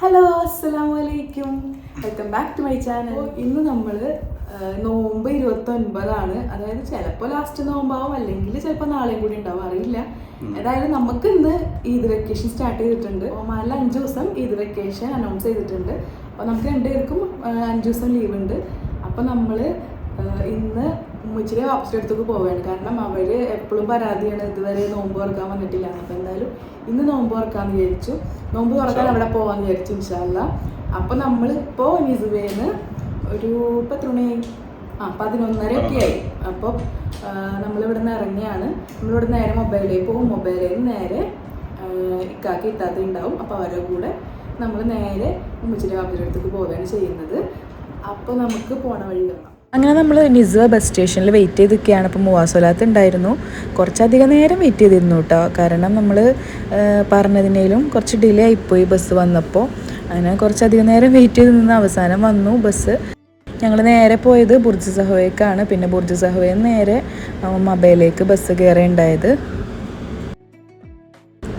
Hello അസ്സാം വലൈക്കും welcome back to my channel ഇന്ന് നമ്മൾ നോമ്പ് ഇരുപത്തി ഒൻപതാണ് അതായത് ചിലപ്പോൾ ലാസ്റ്റ് നോമ്പാവും അല്ലെങ്കിൽ ചിലപ്പോൾ നാളെയും കൂടി ഉണ്ടാവും അറിയില്ല. ഏതായാലും നമുക്ക് ഇന്ന് ഈദ് വെക്കേഷൻ സ്റ്റാർട്ട് ചെയ്തിട്ടുണ്ട്. ഒമാനിൽ അഞ്ച് ദിവസം ഈദ് വെക്കേഷൻ അനൗൺസ് ചെയ്തിട്ടുണ്ട്. അപ്പോൾ നമുക്ക് രണ്ടുപേർക്കും അഞ്ച് ദിവസം ലീവ് ഉണ്ട്. അപ്പോൾ നമ്മൾ ഇന്ന് ഉമ്മച്ചിയുടെ വാപ്പസിന്റെ അടുത്തേക്ക് പോവുകയാണ്. കാരണം അവർ എപ്പോഴും പരാതിയാണ് ഇതുവരെ നോമ്പ് തുറക്കാൻ വന്നിട്ടില്ല. അപ്പോൾ എന്തായാലും ഇന്ന് നോമ്പ് തുറക്കാമെന്ന് വിചാരിച്ചു. നോമ്പ് തുറക്കാൻ അവിടെ പോകാമെന്ന് വിചാരിച്ചു ഇൻഷാല്ല അപ്പോൾ നമ്മളിപ്പോൾ നിസുവേന്ന് ഒരു ഇപ്പം എത്ര മണിയായി ആ പതിനൊന്നര ഒക്കെ ആയി. അപ്പോൾ നമ്മളിവിടെ നിന്ന് ഇറങ്ങിയാണ്. നമ്മളിവിടെ നേരെ മൊബൈലിലേക്ക് പോകും. മൊബൈലിൽ നിന്ന് നേരെ ഇക്കാക്കി ഇത്താത്ത ഉണ്ടാവും. അപ്പോൾ അവരുടെ കൂടെ നമ്മൾ നേരെ ഉമ്മച്ചിരി വാപ്പിന്റെ അടുത്തേക്ക് പോവുകയാണ് ചെയ്യുന്നത്. അപ്പോൾ നമുക്ക് പോണ വഴി കാണാം അങ്ങനെ നമ്മൾ നിസ്വ ബസ് സ്റ്റേഷനിൽ വെയിറ്റ് ചെയ്ത് നിൽക്കുകയാണ് അപ്പോൾ മൂവാസോലാത്ത് ഉണ്ടായിരുന്നു. കുറച്ചധികം നേരം വെയിറ്റ് ചെയ്തിരുന്നു കേട്ടോ കാരണം നമ്മൾ പറഞ്ഞതിനേലും കുറച്ച് ഡിലേ ആയിപ്പോയി ബസ് വന്നപ്പോൾ. അങ്ങനെ കുറച്ചധികം നേരം വെയിറ്റ് ചെയ്ത് നിന്ന് അവസാനം വന്നു ബസ് ഞങ്ങൾ നേരെ പോയത് ബുർജ് സഹോയേക്കാണ്. പിന്നെ ബുർജ് സഹോയിൽ നിന്ന് നേരെ മൊബൈലിലേക്ക് ബസ് കയറേണ്ടായത്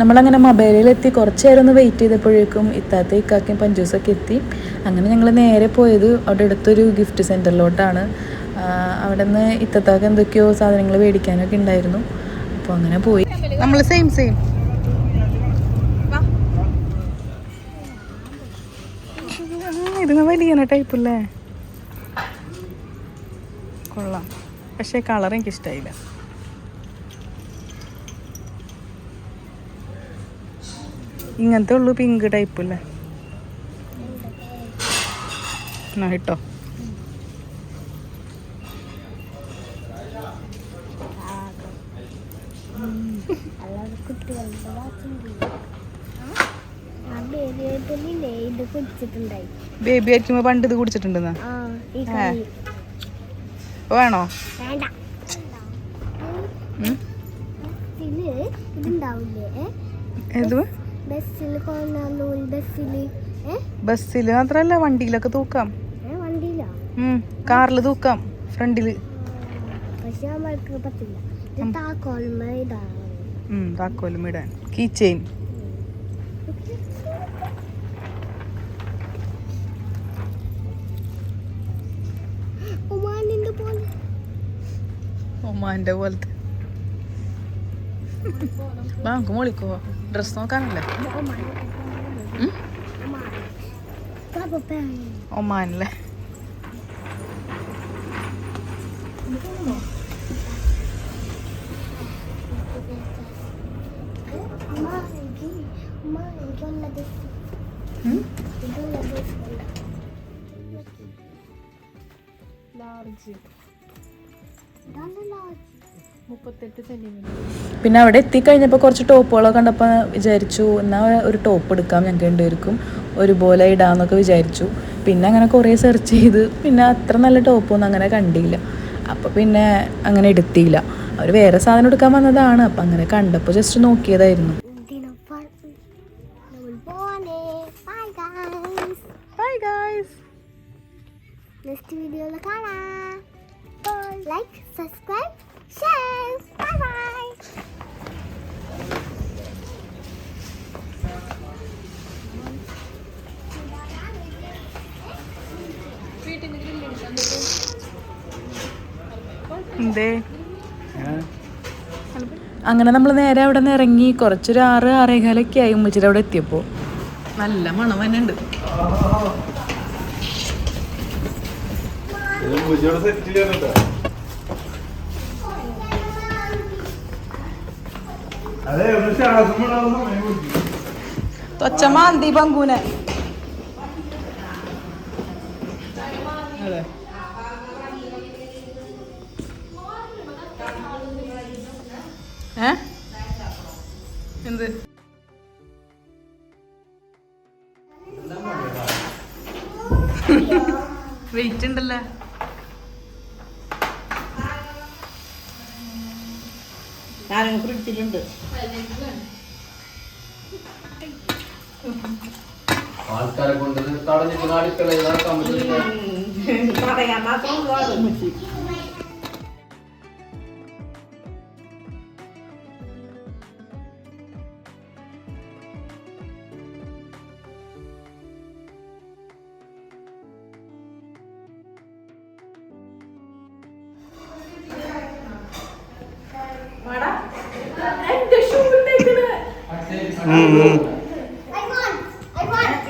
നമ്മളങ്ങനെ മൊബൈലിലെത്തി കുറച്ച് നേരം ഒന്ന് വെയിറ്റ് ചെയ്തപ്പോഴേക്കും ഇത്താത്ത ഇക്കാക്കയും പഞ്ചൂസൊക്കെ എത്തി. അങ്ങനെ ഞങ്ങൾ നേരെ പോയത് അവിടെ അടുത്തൊരു ഗിഫ്റ്റ് സെന്ററിലോട്ടാണ് അവിടെ നിന്ന് ഇത്തത്താക്ക് എന്തൊക്കെയോ സാധനങ്ങൾ മേടിക്കാനൊക്കെ ഉണ്ടായിരുന്നു അപ്പോൾ അങ്ങനെ പോയി. നമ്മൾ സെയിം സെയിം ഇതിന് വലിയ ടൈപ്പല്ലേ കൊള്ളാം. പക്ഷേ കളർ എനിക്ക് ഇഷ്ടമായില്ല ഇങ്ങനത്തെ ഉള്ളു പിങ്ക് ടൈപ്പ് അല്ലേ കിട്ടോ ബേബി ആയിരിക്കുമ്പോ പണ്ട് ഇത് കുടിച്ചിട്ടുണ്ടെന്നാ? വേണോ? ബസ്സിൽ മാത്രല്ല വണ്ടിയിലൊക്കെ തൂക്കാം. കാറിൽ തൂക്കാം ഫ്രണ്ടിൽ. താക്കോലും ഇടാൻ. കീ ചെയിൻ ഒമാന്റെ പോലത്തെ. Bank മോളിക്കോ dress നോക്കാനല്ലേ? ഒമാനല്ലേ അമ്മ എനിക്ക് അമ്മ എനിക്കുള്ള ബസ് ഉം? ഇതുള്ള ബസ് ഉണ്ട് ഇതാണ് large. പിന്നെ അവിടെ എത്തിക്കഴിഞ്ഞപ്പോൾ കുറച്ച് ടോപ്പുകളൊക്കെ കണ്ടപ്പോൾ വിചാരിച്ചു എന്നാൽ ഒരു ടോപ്പ് എടുക്കാം ഞങ്ങൾക്ക് രണ്ടുപേർക്കും. ഒരുപോലെ ഇടാമെന്നൊക്കെ വിചാരിച്ചു. പിന്നെ അങ്ങനെ കുറേ സെർച്ച് ചെയ്ത്. പിന്നെ അത്ര നല്ല ടോപ്പൊന്നും അങ്ങനെ കണ്ടില്ല. അപ്പോൾ പിന്നെ അങ്ങനെ എടുത്തില്ല. അവർ വേറെ സാധനം എടുക്കാൻ വന്നതാണ്. അപ്പം അങ്ങനെ കണ്ടപ്പോൾ ജസ്റ്റ് നോക്കിയതായിരുന്നു. എന്തേ അങ്ങനെ നമ്മൾ നേരെ അവിടെ നിന്ന് ഇറങ്ങി കുറച്ചൊരു ആറ് ആറേകാലൊക്കെ ആയി ഉമ്മച്ചിരി അവിടെ എത്തിയപ്പോൾ നല്ല മണം തന്നെ ഉണ്ട് അതെ അന്തി പങ്കൂനെ വെയിറ്റ് ഉണ്ടല്ലേ ഞാനും ഫ്രിഡ്ജിലുണ്ട് ആൾക്കാരെ കൊണ്ട് തടഞ്ഞിട്ട് നാടിക്കളെ നടക്കാൻ പറ്റില്ല. പറയാൻ മാത്രം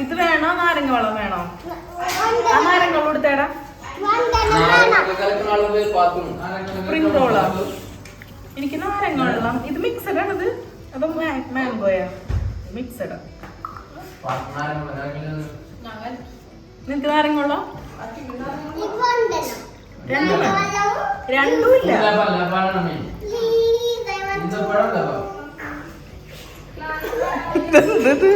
ഇത് വേണോ? നാരങ്ങ വെള്ളം വേണോ? ആ നാരങ്ങ വെള്ളം banana. സ്പ്രിംഗ് റോളാ എനിക്ക് നാരങ്ങ വെള്ളം ഇത് മിക്സഡ് ആണിത് അതോ മാംഗോയാ മിക്സഡ് നിനക്ക് നാരങ്ങ വെള്ളം. രണ്ടും വേണം. രണ്ടും ഇല്ല. Please, I want to. ഇതെന്തത്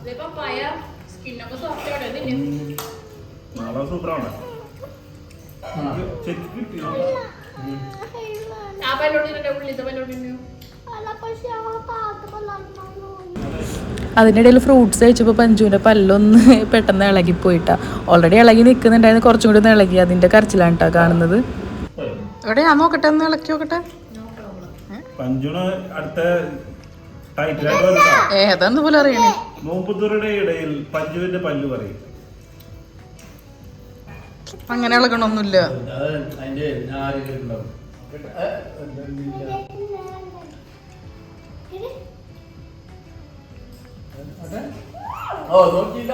Look. നാളെ സൂപ്പറാണ് നന്നായി അതിനിടയിൽ ഫ്രൂട്ട്സ് കഴിച്ചപ്പോൾ പഞ്ചുവിന്റെ പല്ലൊന്ന് പെട്ടെന്ന് ഇളകി ഇളകിപ്പോയിട്ടാ. ഓൾറെഡി ഇളകി നിൽക്കുന്നുണ്ടായിരുന്നു കുറച്ചും കൂടി ഒന്ന് ഇളകി. അതിന്റെ കരച്ചിലാണ് കേട്ടോ കാണുന്നത് എവിടെ ഞാൻ നോക്കട്ടെ ഒന്ന് ഇളക്കി നോക്കട്ടെ. പഞ്ചുണ് അടുത്ത ഏതാന്ന് പോലെ അറിയണേ. നോമ്പുതുറയുടെ ഇടയിൽ പഞ്ചുവിന്റെ പല്ല് പറയും. അങ്ങനെ ഇളകണമൊന്നുമില്ല. നോക്കിയില്ല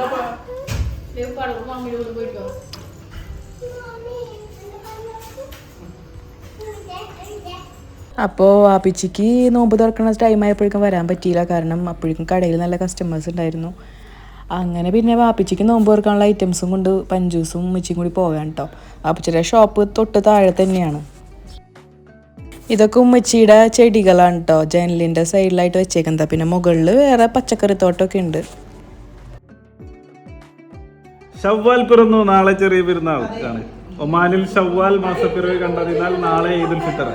അപ്പോൾ ആപ്പിച്ചിക്ക് നോമ്പ് തുറക്കണ ടൈം ആയപ്പോഴേക്കും വരാൻ പറ്റിയില്ല. കാരണം അപ്പോഴേക്കും കടയിൽ നല്ല കസ്റ്റമേഴ്സ് ഉണ്ടായിരുന്നു. അങ്ങനെ പിന്നെ വാപ്പിച്ചിക്ക് നോമ്പ് തുറക്കാനുള്ള ഐറ്റംസും കൊണ്ട് പഞ്ചൂസും ഉമ്മച്ചിയും കൂടി പോകാൻ കേട്ടോ ആപ്പിച്ചിയുടെ ഷോപ്പ് തൊട്ട് താഴെ തന്നെയാണ്. ഇതൊക്കെ ഉമ്മച്ചിയുടെ ചെടികളാണ് കേട്ടോ ജനലിന്റെ സൈഡിലായിട്ട് വെച്ചേക്കുന്നത്. പിന്നെ മുകളിൽ വേറെ പച്ചക്കറി തോട്ടമൊക്കെ ഉണ്ട്. ഷവ്വാൽ പിറന്നു. നാളെ ചെറിയ പെരുന്നാൾ. ഒമാനിൽ ഷവ്വാൽ മാസപ്പിറവി കണ്ടതിനാൽ നാളെ ഈദുൽ ഫിത്തർ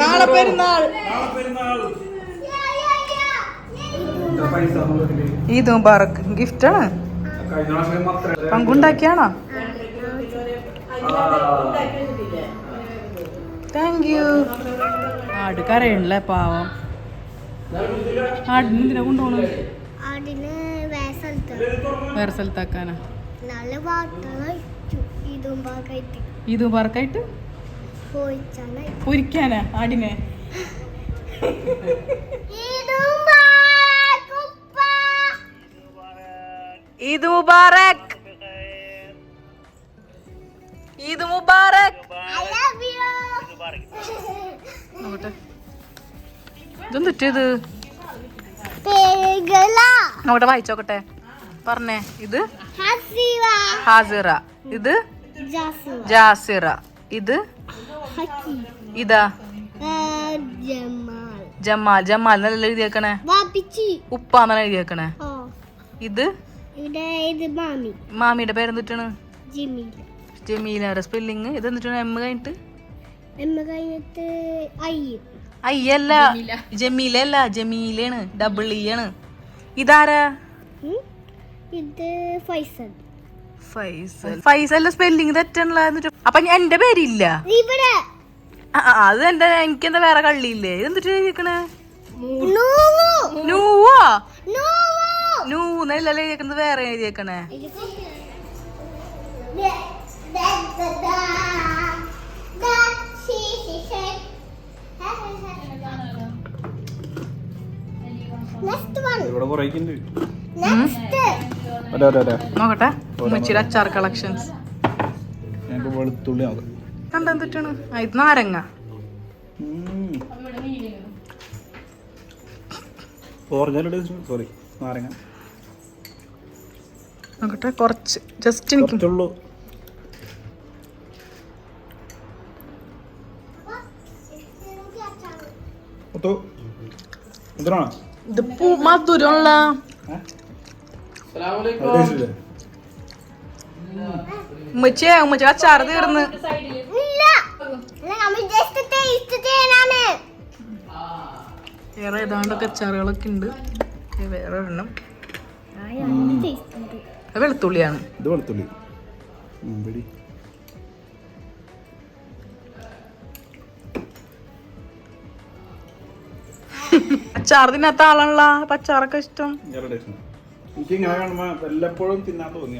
നാളെ പെരുന്നാൾ? ഈദ് മുബാറക്ക് ഗിഫ്റ്റാണ് പങ്കുണ്ടാക്കിയാണോ? താങ്ക് യു ആട് കരയണല്ലേ പാവം. ആടിന് എന്തിനാ കൊണ്ടുപോകണം അതിന് വേറെ സ്ഥലത്ത്. വേറെ സ്ഥലത്താക്കാനാ. ഇതും പാർക്കായിട്ട്? പൊരിക്കാനാ ആടിനെ? ഇതും. ഈദ് മുബാറക് ഈദ് മുബാറക് I തെറ്റിയത് നോട്ടെ വായിച്ചോക്കട്ടെ. പറഞ്ഞേ ഇത് ഹസിവ. ഹാസിറ. ഇത് ജാസു. ജാസിറ. ഇത്. ഇതാ. ജമാൽ. ജമാൽ ജമാൽ. എന്നല്ല എഴുതിയേക്കണേ. ഉപ്പാന്നാണ് എഴുതിയേക്കണേ. ഓ, ഇത്? മാമിയുടെ പേര് എന്തിട്ടാണ്? ജമീലയുടെ സ്പെല്ലിങ് ഇത് എന്നിട്ടാണ് എം കഴിഞ്ഞിട്ട്? അയ്യല്ല ജമീല. അല്ല. ജമീലാണ്. ഡബിൾ ഇ ആണ്. ഇതാരാ. ഇത് ഫൈസൽ. ഫൈസൽ. ഫൈസലിന്റെ സ്പെല്ലിംഗ് തെറ്റാണല്ലോ അപ്പൊ എന്റെ പേരില്ല. ഇവിടെ. ആ, ആ, അത് എന്റെ എനിക്കെന്താ വേറെ കള്ളിയില്ലേ? ഇതെന്നിട്ട് ചോദിക്കണേ നൂവോ? നൂവാ? നൂവു. നൂന്നല്ലല്ലേ എഴുതിയേക്കണത് വേറെ എഴുതിയേക്കണേ? നോക്കട്ടെ. ഉമ്മച്ചിയുടെ അച്ചാർ കളക്ഷൻസ് വെളുത്തുള്ളി കണ്ടെന്തിട്ടാണ് ഇത് നാരങ്ങ. സോറി നാരങ്ങ. നോക്കട്ടെ കുറച്ച് ജസ്റ്റ് എനിക്ക്. ഇത് പൂ മധുരമുള്ള. ഉമ്മച്ചിയെ ഉമ്മച്ചി അച്ചാർ തീർന്ന്. ഇല്ല. നമ്മൾ just taste ചെയ്യാനാണ്. വേറെ ഏതാണ്ടൊക്കെ അച്ചാറുകളൊക്കെ ഉണ്ട്. വേറെ ഒരെണ്ണം. വെളുത്തുള്ളിയാണ്. ഇത് വെളുത്തുള്ളി. തിന്നാത്ത ആളാണല്ലോ. പച്ചാറൊക്കെ ഇഷ്ടം. എനിക്ക് ഇങ്ങനെ കാണുമ്പോ വല്ലപ്പോഴും തിന്നാൻ തോന്നി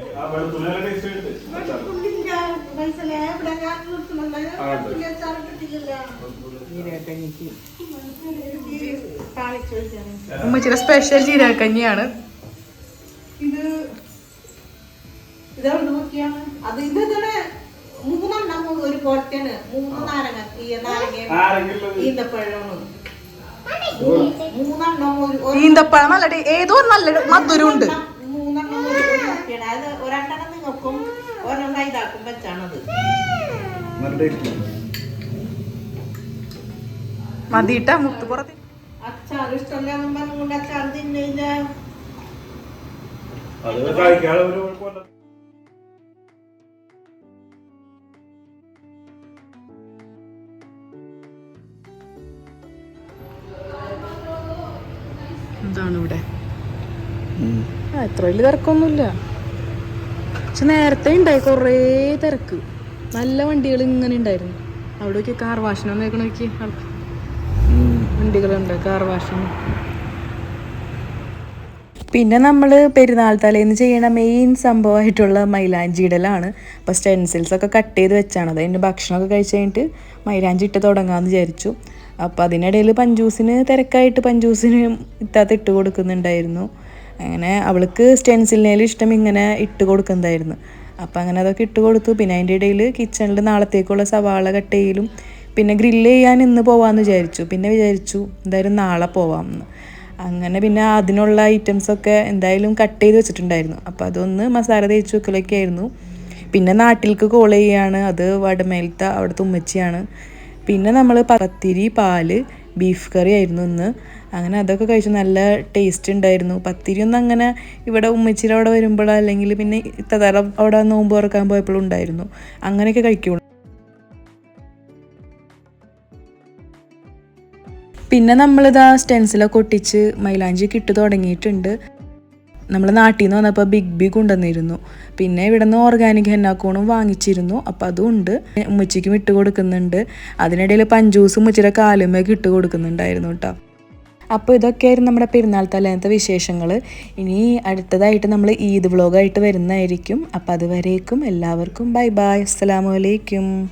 ഉമ്മച്ചിയുടെ സ്പെഷ്യൽ ജീരകക്കഞ്ഞിയാണ്. ഇത് ഇതാണ് നോക്കിയാണ്? അത് ഇന്നത്തെ മൂന്നെണ്ണം ഒരു പൊട്ടന്. മൂന്ന് നാരങ്ങ. ഈ നാരങ്ങ. ഈന്തപ്പഴമാണ്. ഈന്തപ്പഴം നല്ല ടേ- ഏതോ നല്ല മധുരം ഉണ്ട് മൂന്നെണ്ണം ഒരു ഒരു പൊട്ടയാണ് അത് ഒരെണ്ണം നിങ്ങൾക്കും ഒരെണ്ണം ഇതാക്കും വെച്ചാണത് നല്ല ടേസ്റ്റ് മതിയിട്ട മുത്ത് പുറത്ത്. അച്ചാർ ഇഷ്ടമല്ലാന്നും പറഞ്ഞുകൊണ്ട് അച്ചാർ തിന്നില്ല അത് കഴിക്കാതെ എന്താണ് ഇവിടെ? എത്ര വലിയ തിരക്കൊന്നുമില്ല. പക്ഷെ നേരത്തെ ഉണ്ടായി കുറേ തിരക്ക്. നല്ല വണ്ടികൾ ഇങ്ങനെ ഉണ്ടായിരുന്നു. അവിടെ നോക്കി കാർ വാഷണം നോക്കി നോക്കി വണ്ടികളുണ്ട് കാർ വാഷണം പിന്നെ നമ്മൾ പെരുന്നാൾ തലേന്ന് ചെയ്യണ മെയിൻ സംഭവമായിട്ടുള്ള മൈലാഞ്ചി ഇടലാണ്. അപ്പോൾ സ്റ്റെൻസിൽസ് ഒക്കെ കട്ട് ചെയ്ത് വെച്ചാണ്. അത് അതിന്റെ ഭക്ഷണമൊക്കെ കഴിച്ച് കഴിഞ്ഞിട്ട് മൈലാഞ്ചി ഇട്ട് തുടങ്ങാമെന്ന് വിചാരിച്ചു. അപ്പോൾ അതിനിടയിൽ പഞ്ചൂസിന് തിരക്കായിട്ട് പഞ്ചൂസിന് ഇത്താത്ത ഇട്ട് കൊടുക്കുന്നുണ്ടായിരുന്നു. അങ്ങനെ അവൾക്ക് സ്റ്റെൻസിലിനേലും ഇഷ്ടം ഇങ്ങനെ ഇട്ട് കൊടുക്കുന്നതായിരുന്നു അപ്പോൾ അങ്ങനെ അതൊക്കെ ഇട്ട് കൊടുത്തു. പിന്നെ അതിന്റെ ഇടയിൽ കിച്ചണിൽ നാളത്തേക്കുള്ള സവാള കട്ടയിലും പിന്നെ ഗ്രില്ല് ചെയ്യാൻ ഇന്ന് പോവാമെന്ന് വിചാരിച്ചു. പിന്നെ വിചാരിച്ചു എന്തായാലും നാളെ പോവാമെന്ന് അങ്ങനെ പിന്നെ അതിനുള്ള ഐറ്റംസൊക്കെ എന്തായാലും കട്ട് ചെയ്ത് വെച്ചിട്ടുണ്ടായിരുന്നു. അപ്പോൾ അതൊന്ന് മസാല തേച്ച് വെക്കലൊക്കെ ആയിരുന്നു പിന്നെ നാട്ടിലേക്ക് കോൾ ചെയ്യുകയാണ് അത് വടമേലത്തെ അവിടുത്തെ ഉമ്മച്ചിയാണ്. പിന്നെ നമ്മൾ പത്തിരി പാൽ ബീഫ് കറി ആയിരുന്നു ഇന്ന്. അങ്ങനെ അതൊക്കെ കഴിച്ചു നല്ല ടേസ്റ്റ് ഉണ്ടായിരുന്നു. പത്തിരി ഒന്നും അങ്ങനെ ഇവിടെ ഉമ്മച്ചിയുടെ അവിടെ വരുമ്പോഴോ അല്ലെങ്കിൽ പിന്നെ ഇത്തതറ അവിടെ നോമ്പ് തുറക്കാൻ പോയപ്പോഴും ഉണ്ടായിരുന്നു. അങ്ങനെയൊക്കെ കഴിക്കുള്ളൂ. പിന്നെ നമ്മളിതാ സ്റ്റെൻസിലൊക്കെ ഒട്ടിച്ച് മൈലാഞ്ചി കിട്ടു തുടങ്ങിയിട്ടുണ്ട്. നമ്മൾ നാട്ടിൽ നിന്ന് വന്നപ്പോൾ ബിഗ് ബി കൊണ്ടുവന്നിരുന്നു. പിന്നെ ഇവിടെ നിന്ന് ഓർഗാനിക് ഹെന്നാക്കോണും വാങ്ങിച്ചിരുന്നു. അപ്പോൾ ഉണ്ട്. ഉമ്മച്ചിക്കും ഇട്ട് കൊടുക്കുന്നുണ്ട്. അതിനിടയിൽ പഞ്ചൂസും ഉമ്മച്ചിയുടെ കാലുമൊക്കെ ഇട്ട് കൊടുക്കുന്നുണ്ടായിരുന്നു കേട്ടോ അപ്പോൾ ഇതൊക്കെയായിരുന്നു നമ്മുടെ പെരുന്നാൾ തലേന്നത്തെ വിശേഷങ്ങൾ ഇനി അടുത്തതായിട്ട് നമ്മൾ ഈദ് വ്ളോഗായിട്ട് വരുന്നതായിരിക്കും. അപ്പോൾ അതുവരേക്കും എല്ലാവർക്കും ബൈ ബായ് അസ്സലാമു അലൈക്കും.